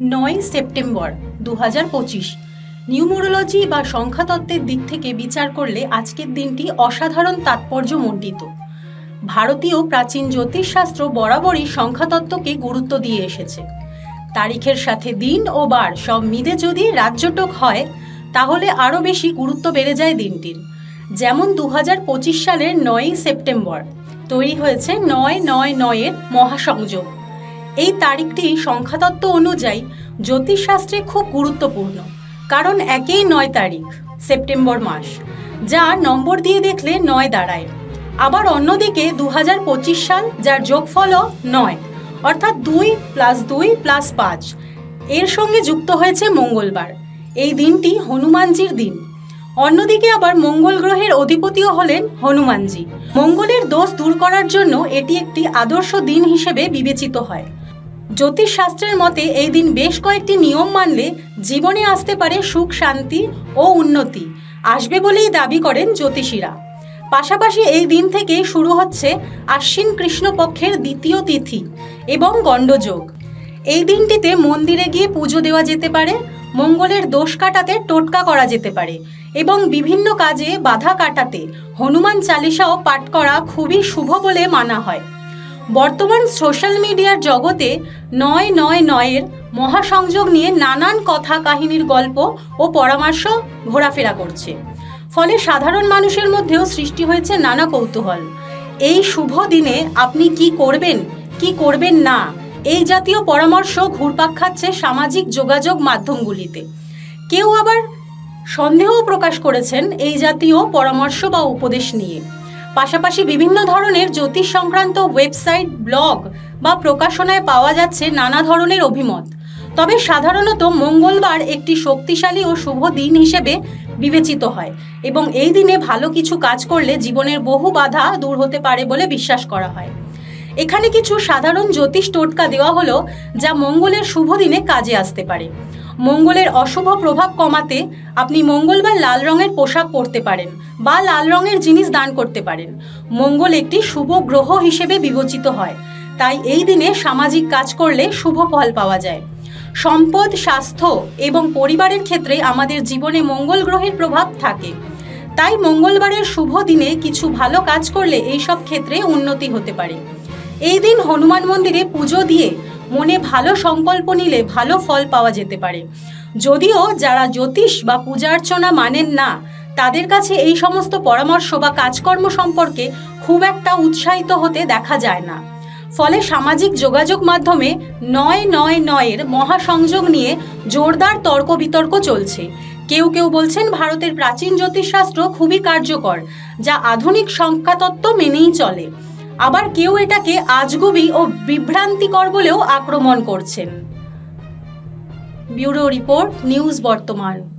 নয় সেপ্টেম্বর দু হাজার পঁচিশ। নিউমোরোলজি বা সংখ্যাতত্ত্বের দিক থেকে বিচার করলে আজকের দিনটি অসাধারণ তাৎপর্যমণ্ডিত। ভারতীয় প্রাচীন জ্যোতিষশাস্ত্র বরাবরই সংখ্যাতত্ত্বকে গুরুত্ব দিয়ে এসেছে। তারিখের সাথে দিন ও বার সব মিলে যদি রাজ্যটক হয়, তাহলে আরও বেশি গুরুত্ব বেড়ে যায় দিনটির। যেমন দু হাজার পঁচিশ সালের নয়ই সেপ্টেম্বর, তৈরি হয়েছে নয় নয় নয়ের মহাসংযোগ। এই তারিখটি সংখ্যাতত্ত্ব অনুযায়ী জ্যোতিষশাস্ত্রে খুব গুরুত্বপূর্ণ, কারণ একেই নয় তারিখ, সেপ্টেম্বর মাস, যা নম্বর দিয়ে দেখলে নয় দাঁড়ায়। আবার অন্যদিকে দু হাজার পঁচিশ সাল, যার যোগফলও নয়, অর্থাৎ দুই প্লাস দুই প্লাস পাঁচ, এর সঙ্গে যুক্ত হয়েছে মঙ্গলবার, এই দিনটি হনুমানজির দিন। অন্যদিকে আবার মঙ্গল গ্রহের অধিপতিও হলেন হনুমানজি। মঙ্গলের দোষ দূর করার জন্য এটি একটি আদর্শ দিন হিসেবে বিবেচিত হয়। জ্যোতিষশাস্ত্রের মতে এই দিন বেশ কয়েকটি নিয়ম মানলে জীবনে আসতে পারে সুখ, শান্তি ও উন্নতি, আসবে বলেই দাবি করেন জ্যোতিষীরা। পাশাপাশি এই দিন থেকে শুরু হচ্ছে আশ্বিন কৃষ্ণপক্ষের দ্বিতীয় তিথি এবং গণ্ডযোগ। এই দিনটিতে মন্দিরে গিয়ে পুজো দেওয়া যেতে পারে, মঙ্গলের দোষ কাটাতে টোটকা করা যেতে পারে এবং বিভিন্ন কাজে বাধা কাটাতে হনুমান চালিসাও পাঠ করা খুবই শুভ বলে মানা হয়। বর্তমান সোশ্যাল মিডিয়ার জগতে নয় নয় নয়ের মহাসংযোগ নিয়ে নানান কথা কাহিনীর গল্প ও পরামর্শ ঘোরাফেরা করছে। ফলে সাধারণ মানুষের মধ্যেও সৃষ্টি হয়েছে নানা কৌতূহল। এই শুভ দিনে আপনি কি করবেন কি করবেন না, এই জাতীয় পরামর্শ ঘুরপাক খাচ্ছে সামাজিক যোগাযোগ মাধ্যমগুলিতে। কেউ আবার সন্দেহ প্রকাশ করেছেন এই জাতীয় পরামর্শ বা উপদেশ নিয়ে। পাশাপাশি বিভিন্ন ধরনের জ্যোতিষ সংক্রান্ত ওয়েবসাইট, ব্লগ বা প্রকাশনায় পাওয়া যাচ্ছে নানা ধরনের অভিমত। তবে সাধারণত মঙ্গলবার একটি শক্তিশালী ও শুভ দিন হিসেবে বিবেচিত হয় এবং এই দিনে ভালো কিছু কাজ করলে জীবনের বহু বাধা দূর হতে পারে বলে বিশ্বাস করা হয়। এখানে কিছু সাধারণ জ্যোতিষ টোটকা দেওয়া হলো যা মঙ্গলের শুভ দিনে কাজে আসতে পারে। মঙ্গলের অশুভ প্রভাব কমাতে আপনি মঙ্গলবার লাল রঙের পোশাক পরতে পারেন বা লাল রঙের জিনিস দান করতে পারেন। মঙ্গল একটি শুভ গ্রহ হিসেবে বিবেচিত হয়। তাই এই দিনে সামাজিক কাজ করলে শুভ ফল পাওয়া যায়। সম্পদ, স্বাস্থ্য এবং পরিবারের ক্ষেত্রে আমাদের জীবনে মঙ্গল গ্রহের প্রভাব থাকে। তাই মঙ্গলবারের শুভ দিনে কিছু ভালো কাজ করলে এইসব ক্ষেত্রে উন্নতি হতে পারে। এই দিন হনুমান মন্দিরে পুজো দিয়ে মনে ভালো সংকল্প নিলে ভালো ফল পাওয়া যেতে পারে। যদিও যারা জ্যোতিষ বা পূজা অর্চনা মানেন না, তাদের কাছে এই সমস্ত পরামর্শ বা কাজকর্ম সম্পর্কে খুব একটা উৎসাহিত হতে দেখা যায় না। ফলে সামাজিক যোগাযোগ মাধ্যমে নয় নয় নয়ের মহাসংযোগ নিয়ে জোরদার তর্ক বিতর্ক চলছে। কেউ কেউ বলছেন ভারতের প্রাচীন জ্যোতিষশাস্ত্র খুবই কার্যকর, যা আধুনিক সংখ্যাতত্ত্ব মেনেই চলে। আবার কেউ এটাকে আজগুবি ও বিভ্রান্তিকর বলেও আক্রমণ করছেন। ব্যুরো রিপোর্ট নিউজ বর্তমান।